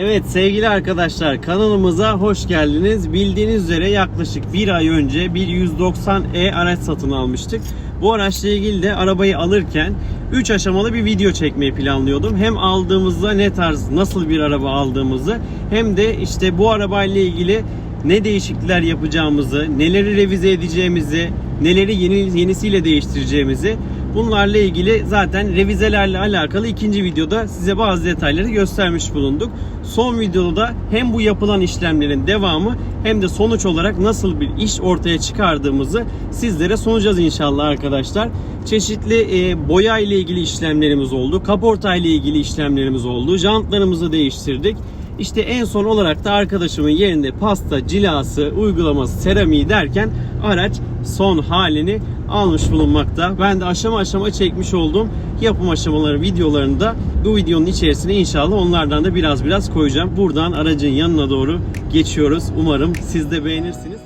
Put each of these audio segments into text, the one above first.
Evet sevgili arkadaşlar kanalımıza hoş geldiniz. Bildiğiniz üzere yaklaşık bir ay önce bir 190E araç satın almıştık. Bu araçla ilgili de arabayı alırken 3 aşamalı bir video çekmeyi planlıyordum. Hem aldığımızda ne tarz nasıl bir araba aldığımızı hem de işte bu arabayla ilgili ne değişiklikler yapacağımızı, neleri revize edeceğimizi, neleri yeni yenisiyle değiştireceğimizi Bunlarla ilgili zaten revizelerle alakalı ikinci videoda size bazı detayları göstermiş bulunduk. Son videoda da hem bu yapılan işlemlerin devamı hem de sonuç olarak nasıl bir iş ortaya çıkardığımızı sizlere sunacağız inşallah arkadaşlar. Çeşitli e, boya ile ilgili işlemlerimiz oldu. Kaporta ile ilgili işlemlerimiz oldu. Jantlarımızı değiştirdik. İşte en son olarak da arkadaşımın yerinde pasta, cilası, uygulaması, seramiği derken araç son halini almış bulunmakta. Ben de aşama aşama çekmiş olduğum yapım aşamaları videolarını da bu videonun içerisine inşallah onlardan da biraz biraz koyacağım. Buradan aracın yanına doğru geçiyoruz. Umarım siz de beğenirsiniz.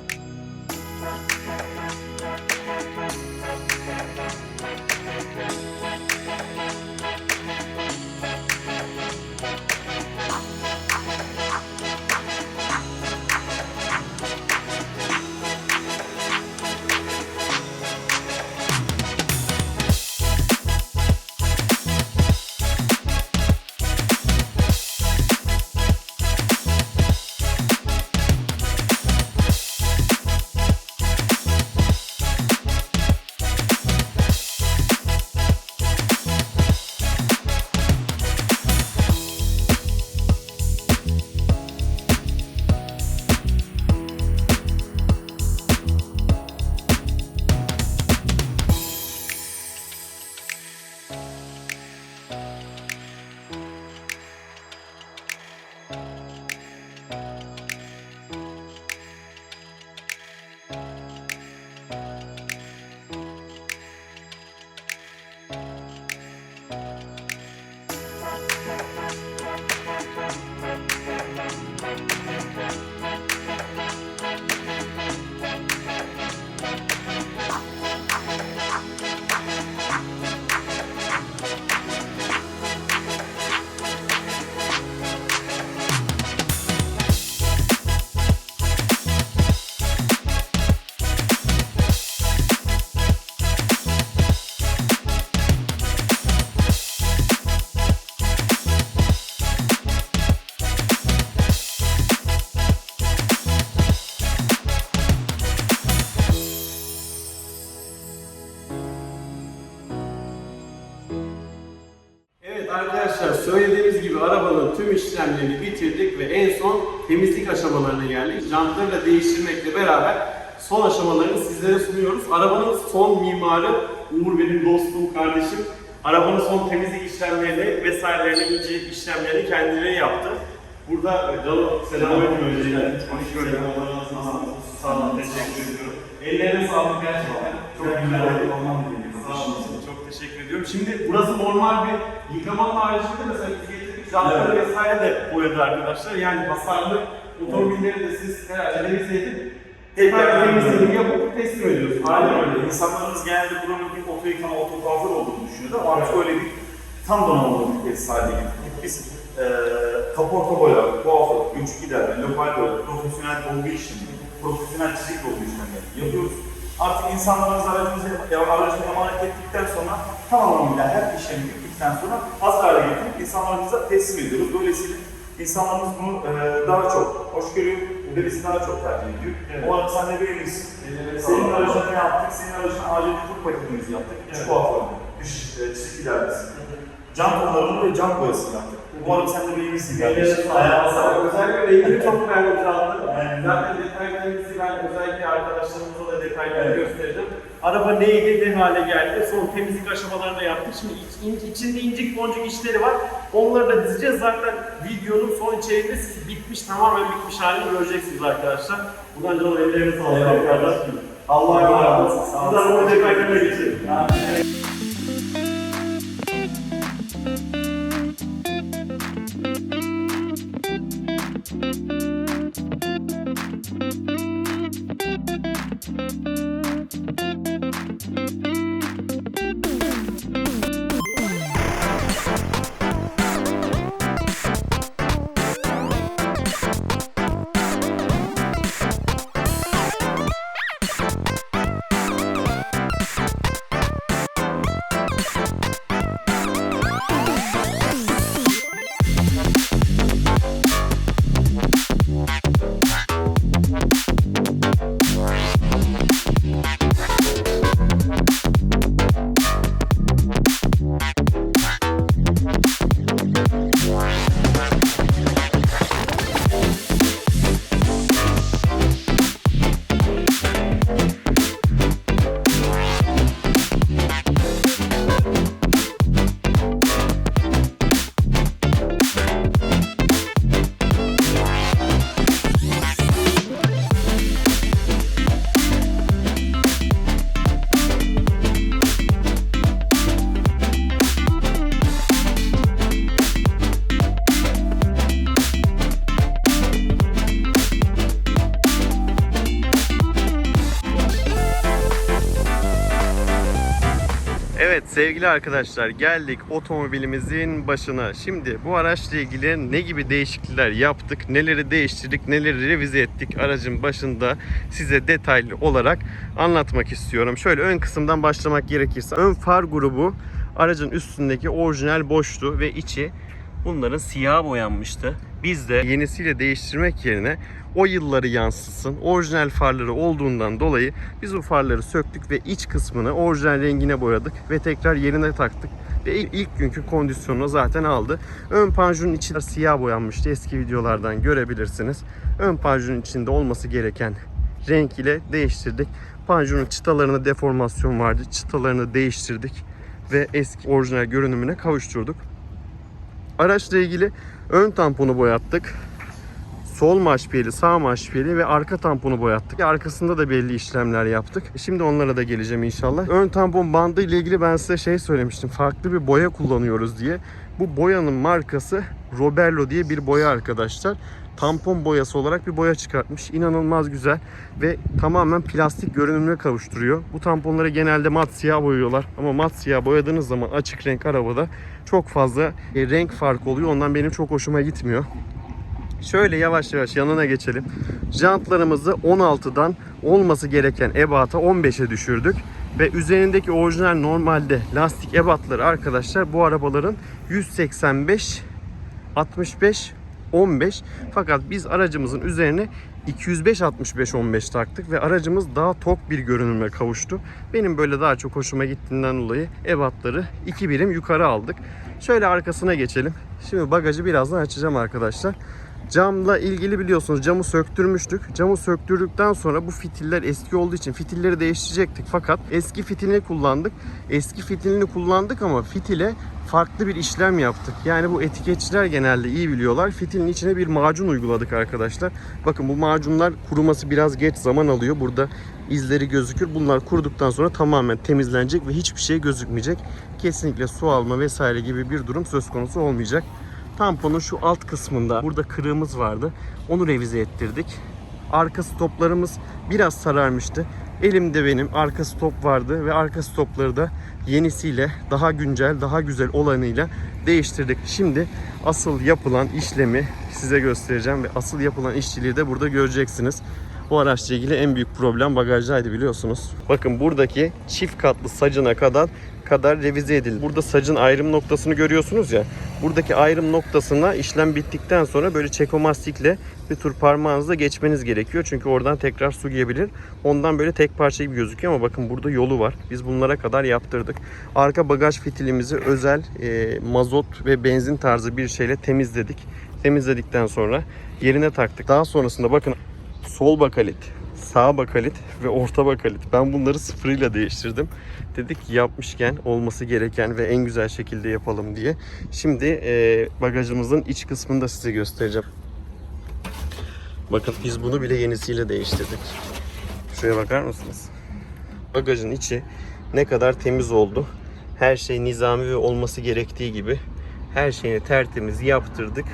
Arkadaşlar söylediğimiz gibi arabanın tüm işlemlerini bitirdik ve en son temizlik aşamalarına geldik. Jantları da değiştirmekle beraber son aşamalarını sizlere sunuyoruz. Arabanın son mimarı Uğur benim dostum, kardeşim. Arabanın son temizlik işlemlerini vesairelerini, ince işlemlerini kendileri yaptı. Burada e, Calo selamünaleyküm öncelikle. Hoş olsun. Sağ olun, teşekkür ediyorum. Ellerine sağlık gerçekten. Çok güzel. Sağ olasın, çok teşekkür ediyorum. Şimdi burası normal bir yıkamanın haricinde mesela biz getirdik jantları vesaire de boyadı arkadaşlar. Yani hasarlı otomobilleri de siz herhalde revize edip tekrar temizliğini yapıp teslim ediyorsunuz. Aynen öyle. İnsanlarımız genelde buranın bir oto yıkama, oto kuaför olduğunu düşünüyordu ama artık öyle bir tam donanımlı bir tesis haline getirdik. Biz e, kaporta boya, kuaför, güç giderme, lokal boya, profesyonel dolgu işlemi, profesyonel çizik dolgu işlemleri yapıyoruz. Artık insanlarımız aracımızı, ya aracını emanet ettikten sonra tamamıyla her işlemi bittikten sonra hazır hale getirip insanlarımıza teslim ediyoruz. Dolayısıyla insanlarımız bunu e, daha çok hoş görüyor ve bizi daha çok tercih ediyor. Evet. O arada sen de beğenirsin. Senin aracına ne yaptık? Senin aracına acil tur paketimizi yaptık. Evet. kuaförü, üç e, çizik ilerlesi. Cam tonlarını ve cam boyasını yaptık. Umarım sen de beğenirsin kardeşim. Ayağına sağlık. Özellikle rengini çok beğendim. Aynen. Zaten detaylarınızı ben özellikle arkadaşlarımıza da detaylarını göstereceğim. Araba neydi, ne hale geldi, son temizlik aşamalarını da yaptık. Şimdi iç- in- içinde incik boncuk işleri var. Onları da dizeceğiz. Zaten videonun son içeriğinde siz bitmiş, tamamen bitmiş halini göreceksiniz arkadaşlar. Buradan canım ellerine sağlık arkadaşlar. Allah'a emanet olun. Olun. o detaylarına geçelim. Evet sevgili arkadaşlar geldik otomobilimizin başına. Şimdi bu araçla ilgili ne gibi değişiklikler yaptık, neleri değiştirdik, neleri revize ettik aracın başında size detaylı olarak anlatmak istiyorum. Şöyle ön kısımdan başlamak gerekirse ön far grubu aracın üstündeki orijinal boştu ve içi bunların siyah boyanmıştı. Biz de yenisiyle değiştirmek yerine o yılları yansıtsın. Orijinal farları olduğundan dolayı biz bu farları söktük ve iç kısmını orijinal rengine boyadık ve tekrar yerine taktık. Ve ilk, günkü kondisyonunu zaten aldı. Ön panjurun içi siyah boyanmıştı. Eski videolardan görebilirsiniz. Ön panjurun içinde olması gereken renk ile değiştirdik. Panjurun çıtalarında deformasyon vardı. Çıtalarını değiştirdik ve eski orijinal görünümüne kavuşturduk. Araçla ilgili ön tamponu boyattık. Sol maşpiyeli, sağ maşpiyeli ve arka tamponu boyattık. Arkasında da belli işlemler yaptık. Şimdi onlara da geleceğim inşallah. Ön tampon bandı ile ilgili ben size şey söylemiştim. Farklı bir boya kullanıyoruz diye. Bu boyanın markası Roberlo diye bir boya arkadaşlar. Tampon boyası olarak bir boya çıkartmış. İnanılmaz güzel ve tamamen plastik görünümüne kavuşturuyor. Bu tamponları genelde mat siyah boyuyorlar ama mat siyah boyadığınız zaman açık renk arabada çok fazla e, renk farkı oluyor. Ondan benim çok hoşuma gitmiyor. Şöyle yavaş yavaş yanına geçelim. Jantlarımızı 16'dan olması gereken ebata 15'e düşürdük. Ve üzerindeki orijinal normalde lastik ebatları arkadaşlar bu arabaların 185, 65, 15. Fakat biz aracımızın üzerine 205 65 15 taktık ve aracımız daha tok bir görünüme kavuştu. Benim böyle daha çok hoşuma gittiğinden dolayı ebatları 2 birim yukarı aldık. Şöyle arkasına geçelim. Şimdi bagajı birazdan açacağım arkadaşlar. Camla ilgili biliyorsunuz camı söktürmüştük. Camı söktürdükten sonra bu fitiller eski olduğu için fitilleri değiştirecektik. Fakat eski fitilini kullandık. Eski fitilini kullandık ama fitile farklı bir işlem yaptık. Yani bu etiketçiler genelde iyi biliyorlar. Fitilin içine bir macun uyguladık arkadaşlar. Bakın bu macunlar kuruması biraz geç zaman alıyor. Burada izleri gözükür. Bunlar kuruduktan sonra tamamen temizlenecek ve hiçbir şey gözükmeyecek. Kesinlikle su alma vesaire gibi bir durum söz konusu olmayacak. Tamponun şu alt kısmında burada kırığımız vardı. Onu revize ettirdik. Arka stoplarımız biraz sararmıştı. Elimde benim arka stop vardı ve arka stopları da yenisiyle daha güncel, daha güzel olanıyla değiştirdik. Şimdi asıl yapılan işlemi size göstereceğim ve asıl yapılan işçiliği de burada göreceksiniz. Bu araçla ilgili en büyük problem bagajdaydı biliyorsunuz. Bakın buradaki çift katlı sacına kadar kadar revize edildi. Burada sacın ayrım noktasını görüyorsunuz ya. Buradaki ayrım noktasına işlem bittikten sonra böyle çekomastikle bir tur parmağınızla geçmeniz gerekiyor. Çünkü oradan tekrar su girebilir. Ondan böyle tek parça gibi gözüküyor ama bakın burada yolu var. Biz bunlara kadar yaptırdık. Arka bagaj fitilimizi özel e, mazot ve benzin tarzı bir şeyle temizledik. Temizledikten sonra yerine taktık. Daha sonrasında bakın sol bakalit, sağ bakalit ve orta bakalit. Ben bunları sıfırıyla değiştirdim. Dedik yapmışken olması gereken ve en güzel şekilde yapalım diye. Şimdi e, bagajımızın iç kısmını da size göstereceğim. Bakın biz bunu bile yenisiyle değiştirdik. Şuraya bakar mısınız? Bagajın içi ne kadar temiz oldu. Her şey nizami ve olması gerektiği gibi her şeyini tertemiz yaptırdık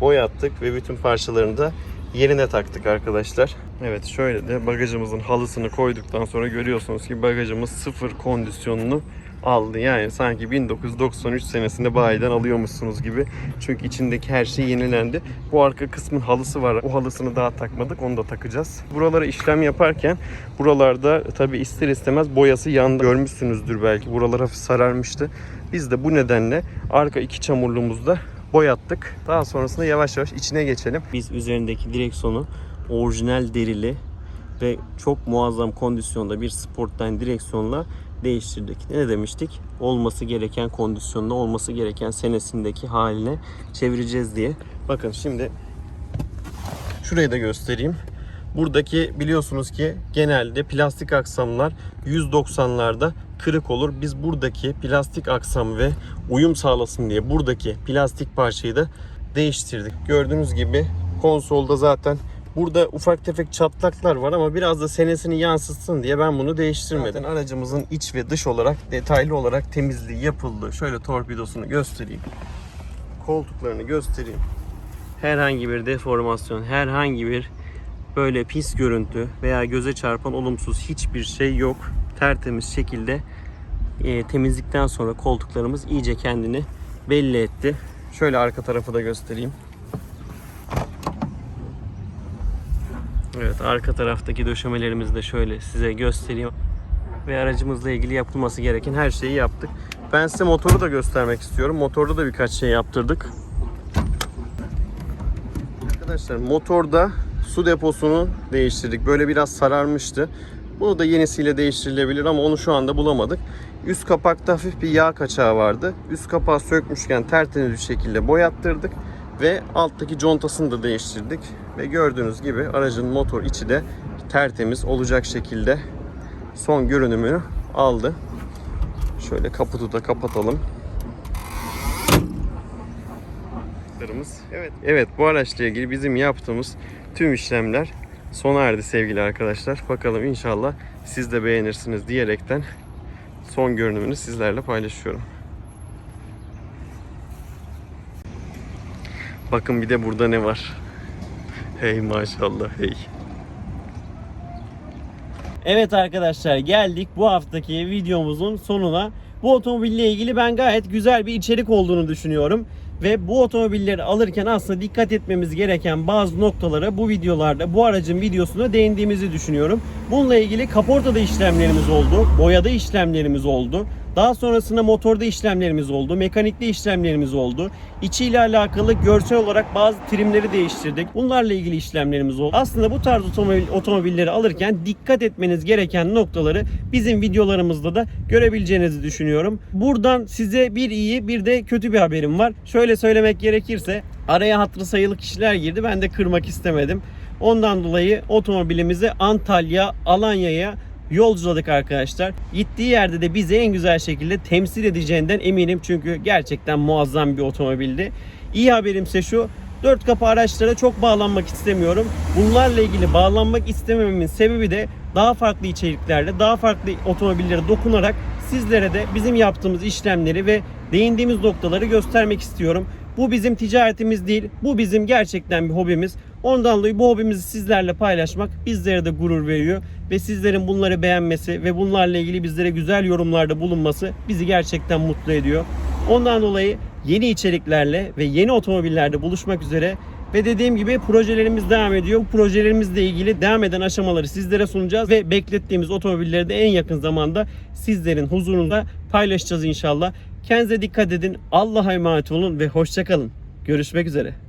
boyattık ve bütün parçalarını da yerine taktık arkadaşlar. Evet şöyle de bagajımızın halısını koyduktan sonra görüyorsunuz ki bagajımız sıfır kondisyonunu aldı. Yani sanki 1993 senesinde bayiden alıyormuşsunuz gibi. Çünkü içindeki her şey yenilendi. Bu arka kısmın halısı var. O halısını daha takmadık. Onu da takacağız. Buralara işlem yaparken buralarda tabi ister istemez boyası yandı. Görmüşsünüzdür belki. Buralar hafif sararmıştı. Biz de bu nedenle arka iki çamurluğumuzda boyattık. Daha sonrasında yavaş yavaş içine geçelim. Biz üzerindeki direksiyonu orijinal derili ve çok muazzam kondisyonda bir Sportline direksiyonla değiştirdik. Ne demiştik? Olması gereken kondisyonda, olması gereken senesindeki haline çevireceğiz diye. Bakın şimdi şurayı da göstereyim. Buradaki biliyorsunuz ki genelde plastik aksamlar 190'larda kırık olur. Biz buradaki plastik aksam ve uyum sağlasın diye buradaki plastik parçayı da değiştirdik. Gördüğünüz gibi konsolda zaten burada ufak tefek çatlaklar var ama biraz da senesini yansıtsın diye ben bunu değiştirmedim. Zaten aracımızın iç ve dış olarak detaylı olarak temizliği yapıldı. Şöyle torpidosunu göstereyim. Koltuklarını göstereyim. Herhangi bir deformasyon, herhangi bir böyle pis görüntü veya göze çarpan olumsuz hiçbir şey yok. Tertemiz şekilde e, temizlikten sonra koltuklarımız iyice kendini belli etti. Şöyle arka tarafı da göstereyim. Evet arka taraftaki döşemelerimizi de şöyle size göstereyim. Ve aracımızla ilgili yapılması gereken her şeyi yaptık. Ben size motoru da göstermek istiyorum. Motorda da birkaç şey yaptırdık. Arkadaşlar motorda su deposunu değiştirdik. Böyle biraz sararmıştı. Bunu da yenisiyle değiştirilebilir ama onu şu anda bulamadık. Üst kapakta hafif bir yağ kaçağı vardı. Üst kapağı sökmüşken tertemiz bir şekilde boyattırdık ve alttaki contasını da değiştirdik. Ve gördüğünüz gibi aracın motor içi de tertemiz olacak şekilde son görünümünü aldı. Şöyle kaputu da kapatalım. Evet. Evet bu araçla ilgili bizim yaptığımız tüm işlemler sona erdi sevgili arkadaşlar. Bakalım inşallah siz de beğenirsiniz diyerekten son görünümünü sizlerle paylaşıyorum. Bakın bir de burada ne var. Hey maşallah hey. Evet arkadaşlar geldik bu haftaki videomuzun sonuna. Bu otomobille ilgili ben gayet güzel bir içerik olduğunu düşünüyorum. Ve bu otomobilleri alırken aslında dikkat etmemiz gereken bazı noktalara bu videolarda, bu aracın videosunda değindiğimizi düşünüyorum. Bununla ilgili kaportada işlemlerimiz oldu, boyada işlemlerimiz oldu. Daha sonrasında motorda işlemlerimiz oldu, mekanikte işlemlerimiz oldu. İçiyle alakalı görsel olarak bazı trimleri değiştirdik. Bunlarla ilgili işlemlerimiz oldu. Aslında bu tarz otomobil, otomobilleri alırken dikkat etmeniz gereken noktaları bizim videolarımızda da görebileceğinizi düşünüyorum. Buradan size bir iyi bir de kötü bir haberim var. Şöyle söylemek gerekirse araya hatırı sayılı kişiler girdi. Ben de kırmak istemedim. Ondan dolayı otomobilimizi Antalya, Alanya'ya yolculadık arkadaşlar. Gittiği yerde de bizi en güzel şekilde temsil edeceğinden eminim. Çünkü gerçekten muazzam bir otomobildi. İyi haberimse şu. Dört kapı araçlara çok bağlanmak istemiyorum. Bunlarla ilgili bağlanmak istemememin sebebi de daha farklı içeriklerle, daha farklı otomobillere dokunarak sizlere de bizim yaptığımız işlemleri ve değindiğimiz noktaları göstermek istiyorum. Bu bizim ticaretimiz değil. Bu bizim gerçekten bir hobimiz. Ondan dolayı bu hobimizi sizlerle paylaşmak bizlere de gurur veriyor. Ve sizlerin bunları beğenmesi ve bunlarla ilgili bizlere güzel yorumlarda bulunması bizi gerçekten mutlu ediyor. Ondan dolayı yeni içeriklerle ve yeni otomobillerde buluşmak üzere ve dediğim gibi projelerimiz devam ediyor. Bu projelerimizle ilgili devam eden aşamaları sizlere sunacağız ve beklettiğimiz otomobilleri de en yakın zamanda sizlerin huzurunda paylaşacağız inşallah. Kendinize dikkat edin. Allah'a emanet olun ve hoşçakalın. Görüşmek üzere.